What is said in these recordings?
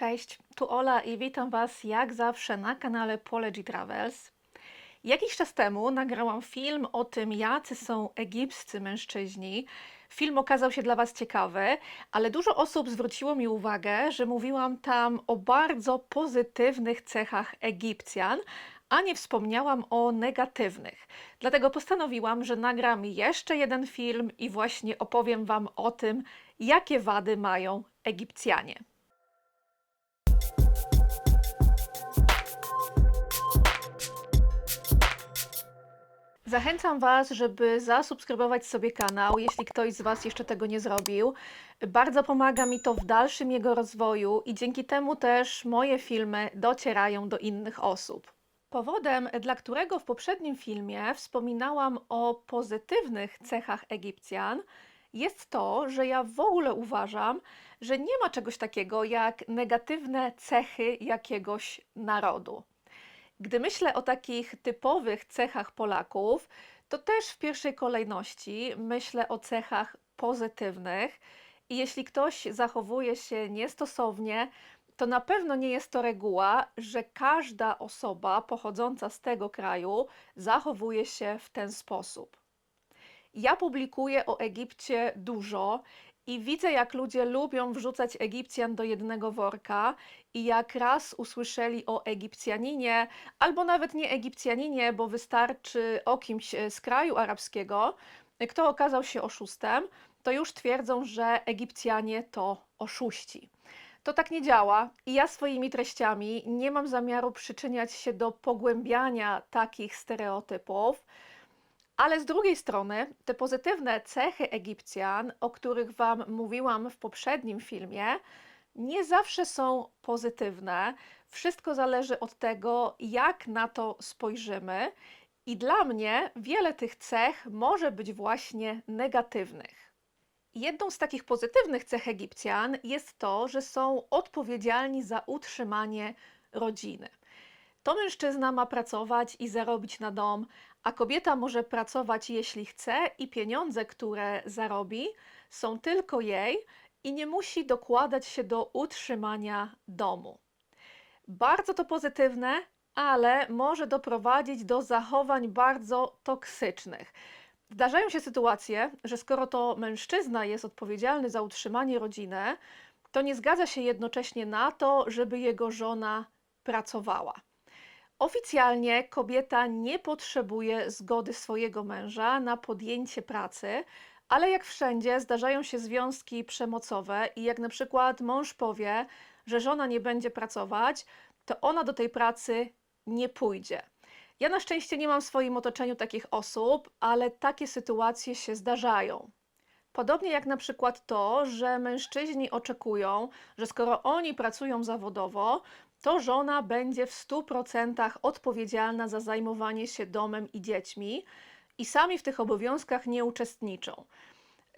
Cześć, tu Ola i witam Was jak zawsze na kanale Polegii Travels. Jakiś czas temu nagrałam film o tym, jacy są egipscy mężczyźni. Film okazał się dla Was ciekawy, ale dużo osób zwróciło mi uwagę, że mówiłam tam o bardzo pozytywnych cechach Egipcjan, a nie wspomniałam o negatywnych. Dlatego postanowiłam, że nagram jeszcze jeden film i właśnie opowiem Wam o tym, jakie wady mają Egipcjanie. Zachęcam Was, żeby zasubskrybować sobie kanał, jeśli ktoś z Was jeszcze tego nie zrobił. Bardzo pomaga mi to w dalszym jego rozwoju i dzięki temu też moje filmy docierają do innych osób. Powodem, dla którego w poprzednim filmie wspominałam o pozytywnych cechach Egipcjan, jest to, że ja w ogóle uważam, że nie ma czegoś takiego jak negatywne cechy jakiegoś narodu. Gdy myślę o takich typowych cechach Polaków, to też w pierwszej kolejności myślę o cechach pozytywnych. I jeśli ktoś zachowuje się niestosownie, to na pewno nie jest to reguła, że każda osoba pochodząca z tego kraju zachowuje się w ten sposób. Ja publikuję o Egipcie dużo i widzę, jak ludzie lubią wrzucać Egipcjan do jednego worka i jak raz usłyszeli o Egipcjaninie, albo nawet nie Egipcjaninie, bo wystarczy o kimś e, z kraju arabskiego, kto okazał się oszustem, to już twierdzą, że Egipcjanie to oszuści. To tak nie działa i ja swoimi treściami nie mam zamiaru przyczyniać się do pogłębiania takich stereotypów. Ale z drugiej strony, te pozytywne cechy Egipcjan, o których Wam mówiłam w poprzednim filmie, nie zawsze są pozytywne. Wszystko zależy od tego, jak na to spojrzymy, i dla mnie wiele tych cech może być właśnie negatywnych. Jedną z takich pozytywnych cech Egipcjan jest to, że są odpowiedzialni za utrzymanie rodziny. To mężczyzna ma pracować i zarobić na dom, a kobieta może pracować jeśli chce i pieniądze, które zarobi, są tylko jej i nie musi dokładać się do utrzymania domu. Bardzo to pozytywne, ale może doprowadzić do zachowań bardzo toksycznych. Zdarzają się sytuacje, że skoro to mężczyzna jest odpowiedzialny za utrzymanie rodziny, to nie zgadza się jednocześnie na to, żeby jego żona pracowała. Oficjalnie kobieta nie potrzebuje zgody swojego męża na podjęcie pracy, ale jak wszędzie zdarzają się związki przemocowe i jak na przykład mąż powie, że żona nie będzie pracować, to ona do tej pracy nie pójdzie. Ja na szczęście nie mam w swoim otoczeniu takich osób, ale takie sytuacje się zdarzają. Podobnie jak na przykład to, że mężczyźni oczekują, że skoro oni pracują zawodowo, to żona będzie w 100% odpowiedzialna za zajmowanie się domem i dziećmi i sami w tych obowiązkach nie uczestniczą.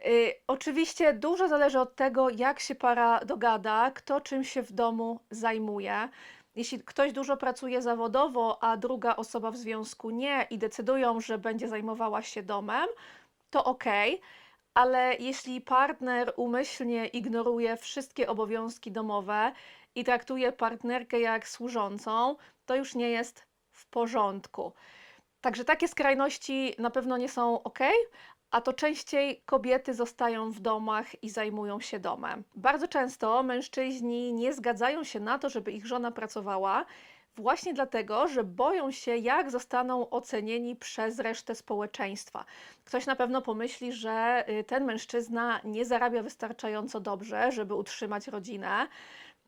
Y, oczywiście dużo zależy od tego, jak się para dogada, kto czym się w domu zajmuje. Jeśli ktoś dużo pracuje zawodowo, a druga osoba w związku nie i decydują, że będzie zajmowała się domem, to ok, ale jeśli partner umyślnie ignoruje wszystkie obowiązki domowe i traktuje partnerkę jak służącą, to już nie jest w porządku. Także takie skrajności na pewno nie są ok, a to częściej kobiety zostają w domach i zajmują się domem. Bardzo często mężczyźni nie zgadzają się na to, żeby ich żona pracowała, właśnie dlatego, że boją się, jak zostaną ocenieni przez resztę społeczeństwa. Ktoś na pewno pomyśli, że y, ten mężczyzna nie zarabia wystarczająco dobrze, żeby utrzymać rodzinę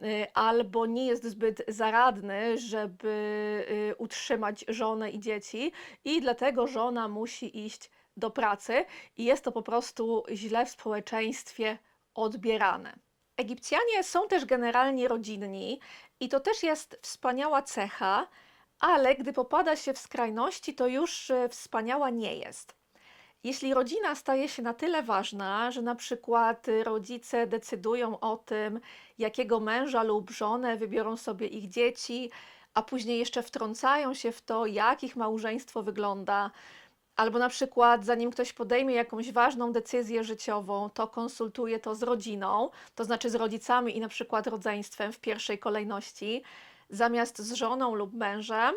y, albo nie jest zbyt zaradny, żeby y, utrzymać żonę i dzieci, i dlatego żona musi iść do pracy, i jest to po prostu źle w społeczeństwie odbierane. Egipcjanie są też generalnie rodzinni i to też jest wspaniała cecha, ale gdy popada się w skrajności, to już e, wspaniała nie jest. Jeśli rodzina staje się na tyle ważna, że na przykład rodzice decydują o tym, jakiego męża lub żonę wybiorą sobie ich dzieci, a później jeszcze wtrącają się w to, jak ich małżeństwo wygląda, Albo na przykład, zanim ktoś podejmie jakąś ważną decyzję życiową, to konsultuje to z rodziną, to znaczy z rodzicami i na przykład rodzeństwem w pierwszej kolejności, zamiast z żoną lub mężem,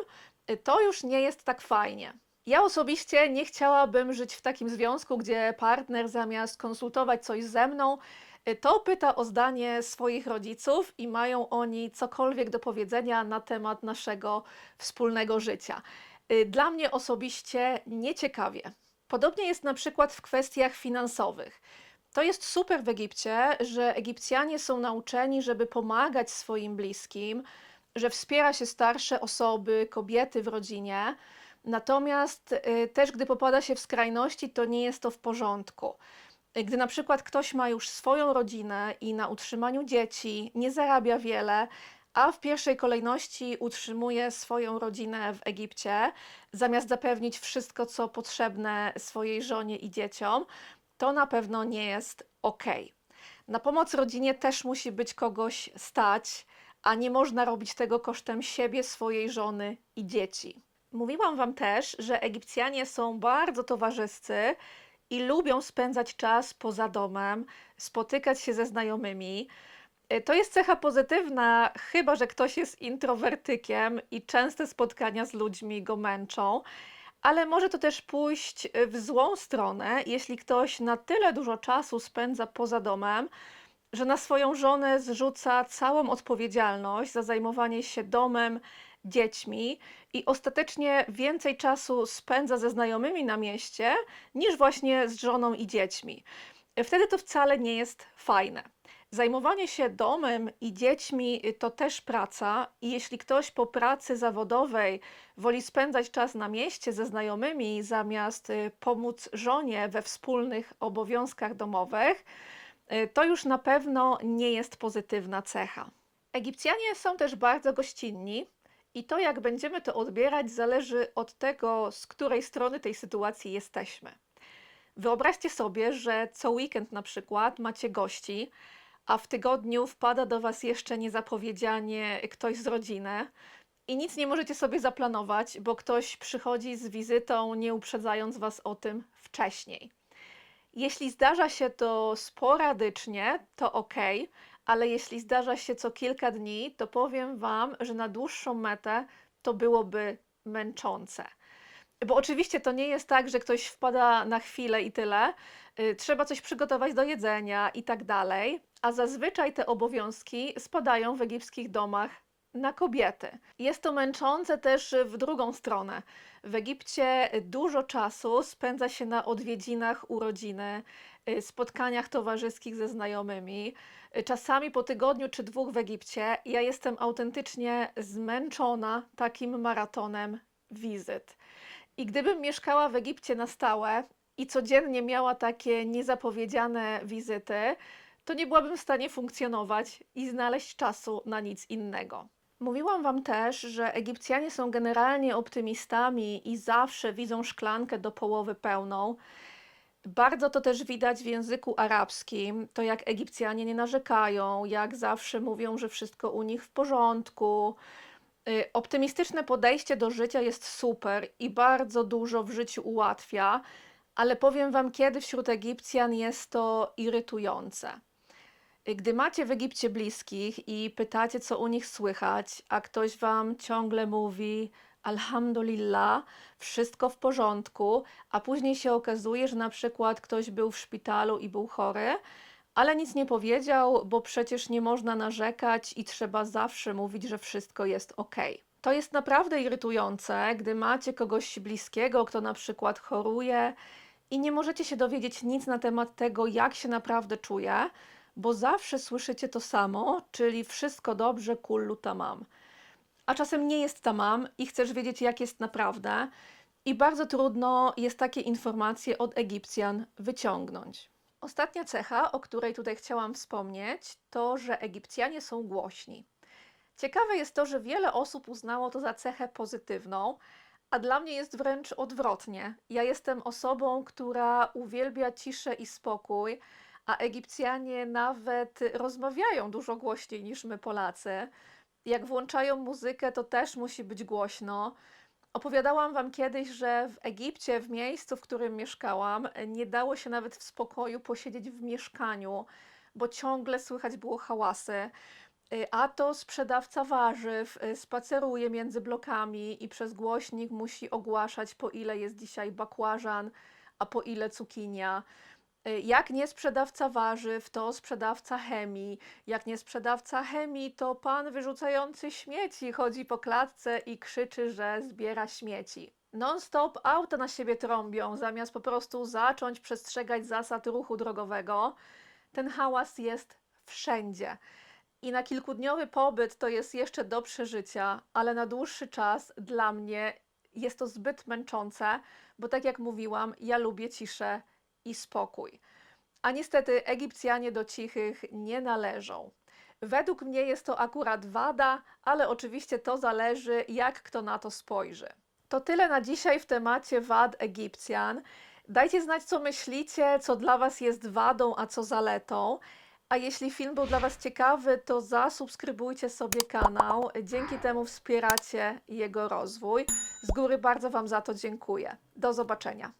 y, to już nie jest tak fajnie. Ja osobiście nie chciałabym żyć w takim związku, gdzie partner zamiast konsultować coś ze mną, y, to pyta o zdanie swoich rodziców i mają oni cokolwiek do powiedzenia na temat naszego wspólnego życia. Y, Dla mnie osobiście nieciekawie. Podobnie jest na przykład w kwestiach finansowych. To jest super w Egipcie, że Egipcjanie są nauczeni, żeby pomagać swoim bliskim, że wspiera się starsze osoby, kobiety w rodzinie. Natomiast y, też, gdy popada się w skrajności, to nie jest to w porządku. Y, Gdy na przykład ktoś ma już swoją rodzinę i na utrzymaniu dzieci nie zarabia wiele, a w pierwszej kolejności utrzymuje swoją rodzinę w Egipcie, zamiast zapewnić wszystko, co potrzebne swojej żonie i dzieciom, to na pewno nie jest ok. Na pomoc rodzinie też musi być kogoś stać, a nie można robić tego kosztem siebie, swojej żony i dzieci. Mówiłam Wam też, że Egipcjanie są bardzo towarzyscy i lubią spędzać czas poza domem, spotykać się ze znajomymi. Y, To jest cecha pozytywna, chyba że ktoś jest introwertykiem i częste spotkania z ludźmi go męczą, ale może to też pójść y, w złą stronę, jeśli ktoś na tyle dużo czasu spędza poza domem, że na swoją żonę zrzuca całą odpowiedzialność za zajmowanie się domem, dziećmi i ostatecznie więcej czasu spędza ze znajomymi na mieście niż właśnie z żoną i dziećmi. Wtedy to wcale nie jest fajne. Zajmowanie się domem i dziećmi y, to też praca, i jeśli ktoś po pracy zawodowej woli spędzać czas na mieście ze znajomymi zamiast y, pomóc żonie we wspólnych obowiązkach domowych, y, to już na pewno nie jest pozytywna cecha. Egipcjanie są też bardzo gościnni, i to, jak będziemy to odbierać, zależy od tego, z której strony tej sytuacji jesteśmy. Wyobraźcie sobie, że co weekend na przykład macie gości, a w tygodniu wpada do Was jeszcze niezapowiedzianie ktoś z rodziny i nic nie możecie sobie zaplanować, bo ktoś przychodzi z wizytą, nie uprzedzając Was o tym wcześniej. Jeśli zdarza się to sporadycznie, to ok, ale jeśli zdarza się co kilka dni, to powiem Wam, że na dłuższą metę to byłoby męczące. Bo oczywiście to nie jest tak, że ktoś wpada na chwilę i tyle. Y, Trzeba coś przygotować do jedzenia i tak dalej, a zazwyczaj te obowiązki spadają w egipskich domach na kobiety. Jest to męczące też w drugą stronę. W Egipcie dużo czasu spędza się na odwiedzinach u rodziny, y, spotkaniach towarzyskich ze znajomymi. Y, Czasami po tygodniu czy dwóch w Egipcie ja jestem autentycznie zmęczona takim maratonem wizyt. I gdybym mieszkała w Egipcie na stałe i codziennie miała takie niezapowiedziane wizyty, to nie byłabym w stanie funkcjonować i znaleźć czasu na nic innego. Mówiłam Wam też, że Egipcjanie są generalnie optymistami i zawsze widzą szklankę do połowy pełną. Bardzo to też widać w języku arabskim, to jak Egipcjanie nie narzekają, jak zawsze mówią, że wszystko u nich w porządku. Y, Optymistyczne podejście do życia jest super i bardzo dużo w życiu ułatwia, ale powiem Wam, kiedy wśród Egipcjan jest to irytujące. Y, Gdy macie w Egipcie bliskich i pytacie, co u nich słychać, a ktoś Wam ciągle mówi Alhamdulillah, wszystko w porządku, a później się okazuje, że na przykład ktoś był w szpitalu i był chory, ale nic nie powiedział, bo przecież nie można narzekać i trzeba zawsze mówić, że wszystko jest ok. To jest naprawdę irytujące, gdy macie kogoś bliskiego, kto na przykład choruje i nie możecie się dowiedzieć nic na temat tego, jak się naprawdę czuje, bo zawsze słyszycie to samo, czyli wszystko dobrze, kullu tamam. A czasem nie jest tamam i chcesz wiedzieć, jak jest naprawdę, i bardzo trudno jest takie informacje od Egipcjan wyciągnąć. Ostatnia cecha, o której tutaj chciałam wspomnieć, to, że Egipcjanie są głośni. Ciekawe jest to, że wiele osób uznało to za cechę pozytywną, a dla mnie jest wręcz odwrotnie. Ja jestem osobą, która uwielbia ciszę i spokój, a Egipcjanie nawet rozmawiają dużo głośniej niż my Polacy. Jak włączają muzykę, to też musi być głośno. Opowiadałam Wam kiedyś, że w Egipcie, w miejscu, w którym mieszkałam, nie dało się nawet w spokoju posiedzieć w mieszkaniu, bo ciągle słychać było hałasy. Y, A to sprzedawca warzyw y, spaceruje między blokami i przez głośnik musi ogłaszać, po ile jest dzisiaj bakłażan, a po ile cukinia. Y, Jak nie sprzedawca warzyw, to sprzedawca chemii. Jak nie sprzedawca chemii, to pan wyrzucający śmieci chodzi po klatce i krzyczy, że zbiera śmieci. Non-stop auta na siebie trąbią, zamiast po prostu zacząć przestrzegać zasad ruchu drogowego. Ten hałas jest wszędzie. I na kilkudniowy pobyt to jest jeszcze do przeżycia, ale na dłuższy czas dla mnie jest to zbyt męczące, bo tak jak mówiłam, ja lubię ciszę i spokój. A niestety Egipcjanie do cichych nie należą. Według mnie jest to akurat wada, ale oczywiście to zależy, jak kto na to spojrzy. To tyle na dzisiaj w temacie wad Egipcjan. Dajcie znać, co myślicie, co dla Was jest wadą, a co zaletą. A jeśli film był dla Was ciekawy, to zasubskrybujcie sobie kanał. Dzięki temu wspieracie jego rozwój. Z góry bardzo Wam za to dziękuję. Do zobaczenia.